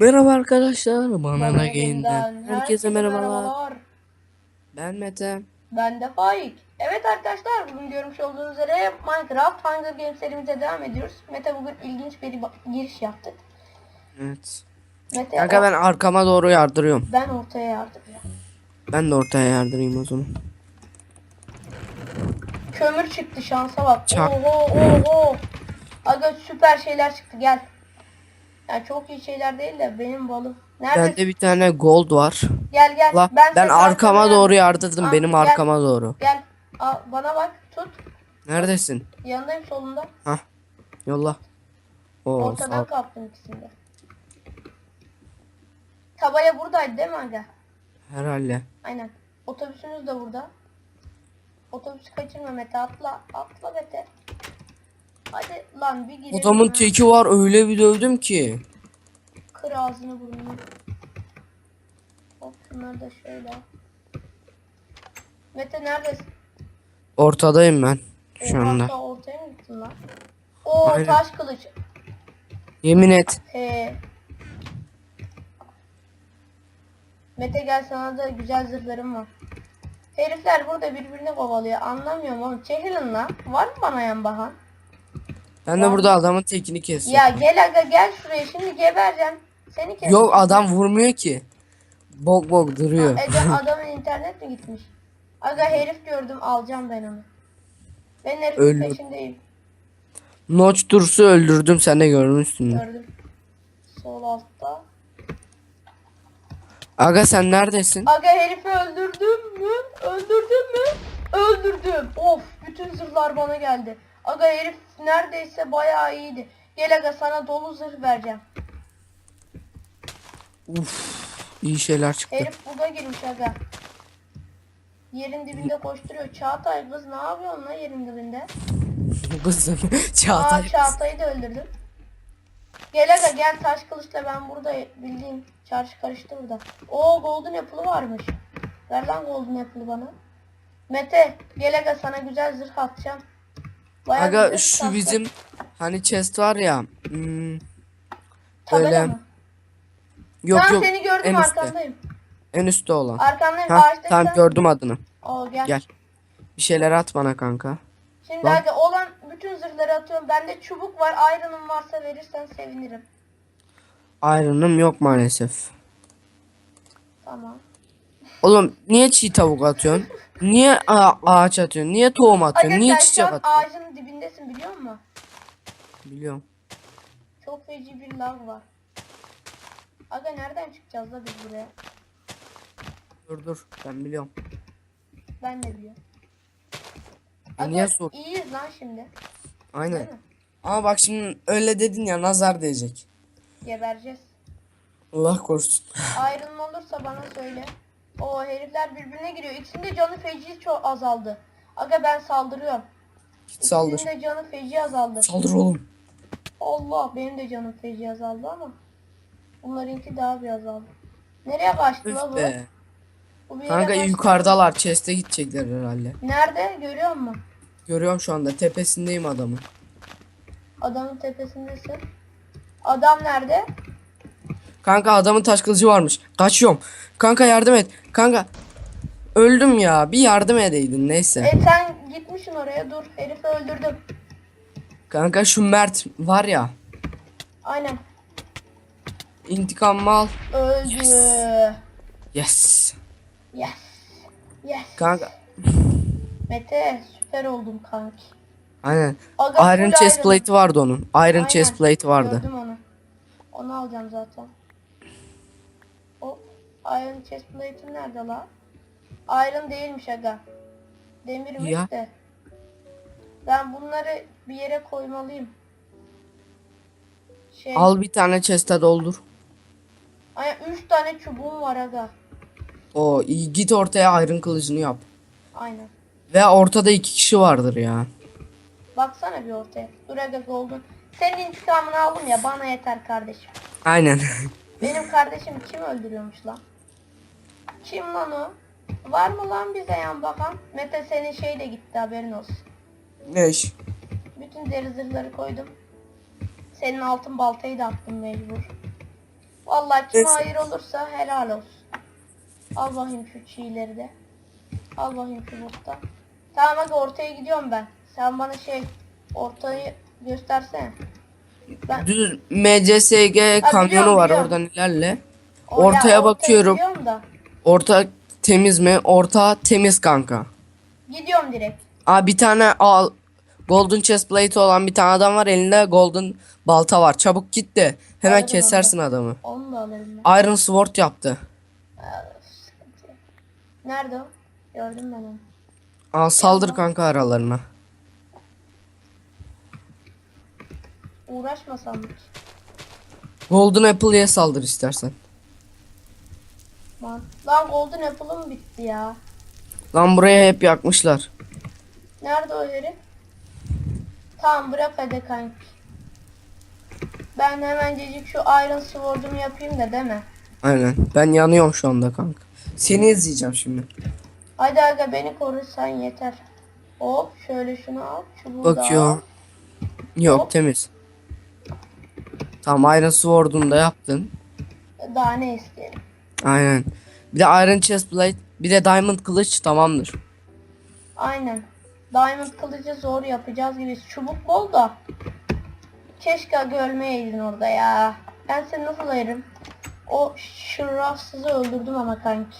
Merhaba arkadaşlar, bana Bana da yeniden Game'den herkese merhabalar. Ben Mete. Ben de Faik. Evet arkadaşlar bugün görmüş olduğunuz üzere Minecraft Hunger Games serimize devam ediyoruz. Mete bugün ilginç bir giriş yaptık. Evet. Mete Kanka ben arkama doğru yardırıyorum. ben ortaya yardım ya. Ben de ortaya yardırayım o zaman. Kömür çıktı şansa bak. Çak. Oho oho. Aga süper şeyler çıktı gel. Yani çok iyi şeyler değil de benim balım. Nerede? Bende bir tane gold var. Gel gel. La, ben, tekrar arkama sana- doğru yardırdım. Aa, Benim gel. arkama doğru. Gel. Aa, bana bak tut. Neredesin? Yanındayım solunda. Hah. Yolla. Oo, Ortadan kaptım ikisini de. Tabaya buradaydı değil mi aga? Herhalde. Aynen. Otobüsümüz de burada. Otobüsü kaçırma Mete atla. Atla Mete. Hadi lan bir girelim. Adamın ha. teki var öyle bir dövdüm ki. Kır ağzını burnunu. Hop bunları da şöyle. Mete neredesin? Ortadayım ben şu anda. hafta ortaya mı gittin lan? Oo Aynen. taş kılıç. Yemin et. He. Mete gel sana da güzel zırhlarım var. Herifler burada birbirini kovalıyor. Anlamıyorum oğlum. Çekilin lan. Var mı bana yan bahan? Ben de burada adamın tekini kesiyorum. Ya gel aga gel şuraya. Şimdi gebereceğim. Seni kes. Yok adam vurmuyor ki. Bok bok duruyor. Ede adamın internet mi gitmiş? Aga herif gördüm alacağım ben onu. Ben herifin Öldü. peşindeyim. Notch Durs'u öldürdüm sen de görmüşsün. Gördüm. Sol altta. Aga sen neredesin? Aga herifi öldürdüm mü? Öldürdüm mü? Öldürdüm. Of bütün zırhlar bana geldi. Aga herif neredeyse bayağı iyiydi. Gel aga sana dolu zırh vereceğim. Uf, iyi şeyler çıktı. Herif buga girmiş aga. Yerin dibinde koşturuyor. Çağatay kız ne yapıyorsun lan yerin dibinde? Kızım Aa Çağatay. Çağatay'ı da öldürdüm. Gel aga gel taş kılıçla ben burada bildiğin çarşı karıştı burada. Oo golden apple'ı varmış. Ver lan golden apple'ı bana. Mete gel aga sana güzel zırh atacağım. Bayağı Aga şu zırh bizim hani chest var ya. Hmm, Tabela öyle. mı? yok ben yok seni gördüm en üstte. arkandayım. En üstte olan. Arkandayım Ha ağaçta tamam sen- gördüm adını. Oo gel. Gel. Bir şeyler at bana kanka. Şimdi Lan. aga olan bütün zırhları atıyorum. Bende çubuk var. Iron'ın varsa verirsen sevinirim. Iron'ım yok maalesef. Tamam. Oğlum niye çiğ tavuk atıyorsun? Niye ağaç atıyorsun? Niye tohum atıyorsun? Niye sen şu çiçek an atıyorsun? ağacın dibindesin biliyor musun? Biliyorum. Çok feci bir lav var. Aga nereden çıkacağız da biz buraya? Dur dur ben biliyorum. Ben de biliyorum. E, Aga niye sor? iyiyiz lan şimdi. Aynen. Değil mi? Ama bak şimdi öyle dedin ya nazar diyecek. Gebereceğiz. Allah korusun. Ayrılma olursa bana söyle. O herifler birbirine giriyor. İkisinin de canı feci çok azaldı. Aga ben saldırıyorum. Git saldır. İkisinin de canı feci azaldı. Saldır oğlum. Allah benim de canım feci azaldı ama. Bunlarınki daha bir azaldı. Nereye kaçtı la bu? be. bu bir yere Kanka kaçtı. yukarıdalar. Chest'e gidecekler herhalde. Nerede? Görüyor musun? Görüyorum şu anda. Tepesindeyim adamın. Adamın tepesindesin. Adam nerede? Kanka adamın taş kılıcı varmış. Kaçıyorum. Kanka yardım et. Kanka. Öldüm ya. Bir yardım edeydin neyse. E sen gitmişsin oraya dur. Herifi öldürdüm. Kanka şu Mert var ya. Aynen. İntikamımı al. Öldü. Yes. Yes. Yes. Yes. Kanka. Mete süper oldum kanki. Aynen. Aga, Iron chest plate vardı onun. Iron Aynen. chest plate vardı. Gördüm onu. Onu alacağım zaten. Iron chest plate'im nerede la? Iron değilmiş aga. Demirmiş Ya. de. Ben bunları bir yere koymalıyım. Şey, Al bir tane chest'e doldur. Aynen 3 tane çubuğum var aga. O iyi git ortaya iron kılıcını yap. Aynen. Ve ortada iki kişi vardır ya. Baksana bir ortaya. Dur aga golden. Senin intikamını aldım ya bana yeter kardeşim. Aynen. Benim kardeşim kim öldürüyormuş lan? Kim lan o? Var mı lan bize yan bakan? Mete senin şey de gitti haberin olsun. ne iş? Bütün deri zırhları koydum. Senin altın baltayı da attım mecbur. Vallahi kim Neyse. hayır olursa helal olsun. Al bakayım şu çiğleri de. Al bakayım şu bosta. Tamam hadi ortaya gidiyorum ben. Sen bana şey ortayı göstersene. Ben Düz MCSG kamyonu biliyorum, var biliyorum. oradan ilerle. o- ya Ortaya bakıyorum. da. Orta temiz mi? Orta temiz kanka. Gidiyorum direkt. Aa bir tane al Golden chest plate olan bir tane adam var elinde golden balta var. Çabuk git de hemen Alırım kesersin adamı. Onu da alırım ben. Iron sword yaptı. Sıkıntı. Nerede o? Gördüm ben onu. Al saldır kanka aralarına. Uğraşmasam ki? Golden apple'ye saldır istersen. Lan, lan Golden Apple'ım bitti ya. Lan buraya hep yakmışlar. Nerede o herif? Tamam bırak hadi kanki. Ben hemencecik şu Iron Sword'umu yapayım da değil mi? Aynen. Ben yanıyorum şu anda kanka. Seni izleyeceğim şimdi. Hadi aga beni korursan yeter. Hop şöyle şunu al. Çubuğu da al. Bakıyor. Yok Hop. temiz. Tamam Iron sword'unu da yaptın. Daha ne isteyelim? Aynen. Bir de Iron chest plate, bir de diamond kılıç tamamdır. Aynen. Diamond kılıcı zor yapacağız gibi. Çubuk bol da. Keşke aga ölmeyeydin orada ya. Ben seni nasıl ayırırım? O şırrafsızı öldürdüm ama kanki.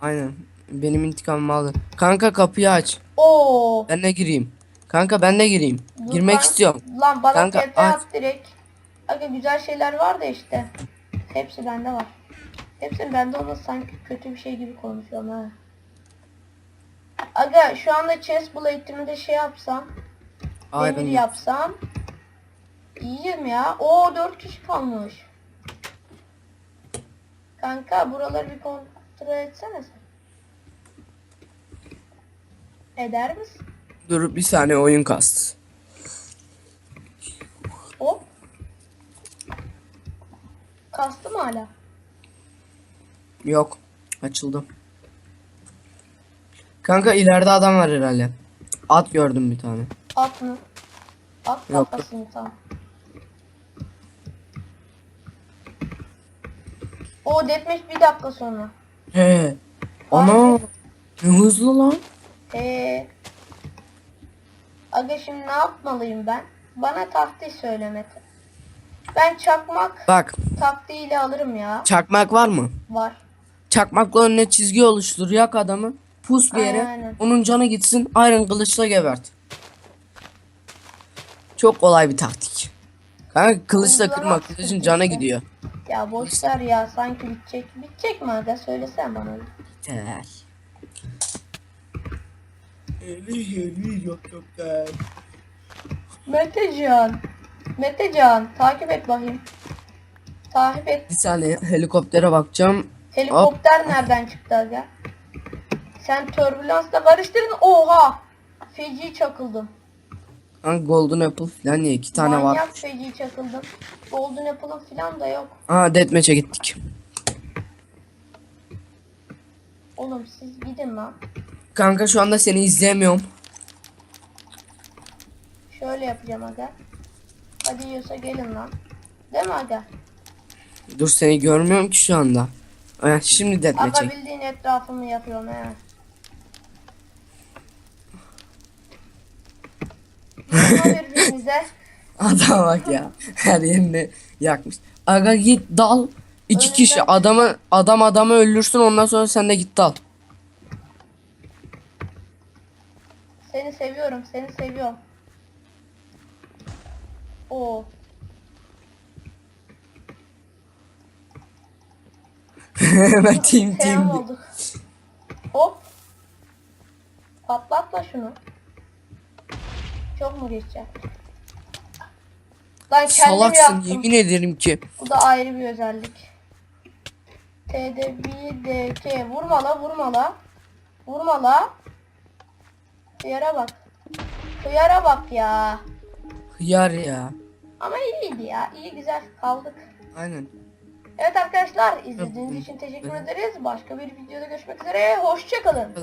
Aynen. Benim intikamımı aldın. Kanka kapıyı aç. Oo. Ben de gireyim. Kanka ben de gireyim. Dur Girmek lan. istiyorum. Lan bana Kanka, aç. at direkt. Aga güzel şeyler var da işte. Hepsi bende var. Hepsi bende olmasa sanki kötü bir şey gibi konuşuyorum ha. Aga şu anda chest blade'imi de şey yapsam. Demir Iron yapsam. İyiyim ya. Oo 4 kişi kalmış. Kanka buraları bir kontrol etsene sen. Eder misin? Dur bir saniye oyun kastı. Hop. Kastı mı hala? Yok. Açıldı. Kanka ileride adam var herhalde. At gördüm bir tane. At mı? At Yok. kafasını tam. O deathmatch bir dakika sonra. He. Ana. Ne hızlı lan. Ee, aga şimdi ne yapmalıyım ben? Bana taktiği söyle Mete. Ben çakmak Bak taktiğiyle alırım ya. çakmak var mı? Var. Çakmakla önüne çizgi oluştur yak adamı. Pus bir yere. Aynen, aynen. Onun canı gitsin. Iron kılıçla gebert. Çok kolay bir taktik. Kanka kılıçla kırma kılıcın işte. gidiyor. Ya boş ver ya sanki bitecek. Bitecek mi aga? Söylesen bana. Yeter. Metecan. Metecan takip et bakayım. Takip et. Bir saniye helikoptere bakacağım. Helikopter nereden çıktı aga? Sen türbülansla karıştırdın. Oha! Feci çakıldım. Kanka golden apple falan ya iki tane var. Manyak feci çakıldım. Golden Apple'ın falan da yok. Aa deathmatch'e gittik. Oğlum siz gidin lan. Kanka şu anda seni izleyemiyorum. Şöyle yapacağım aga. Hadi yiyorsa gelin lan. Değil mi aga? Dur seni görmüyorum ki şu anda. Ha, şimdi deathmatch'e. Aga bildiğin etrafımı yapıyorum he. Vurma birbirinize. Adam bak ya. Her yerini yakmış. Aga git dal. İki Önünden kişi adamı adam adamı öldürsün ondan sonra sen de git dal. Seni seviyorum, seni seviyorum. Oo. Hemen team Selam team. olduk. Hop. Patlatma şunu. Çok mu geçecek? Lan kendim Salaksın yaptım. yemin ederim ki. Bu da ayrı bir özellik. T'de bir D K vurma la vurma la. Vurma la. Hıyara bak. Hıyara bak ya. Hıyar ya. Ama iyiydi ya. İyi güzel kaldık. Aynen. Evet arkadaşlar izlediğiniz için teşekkür ederiz. Başka bir videoda görüşmek üzere. Hoşçakalın.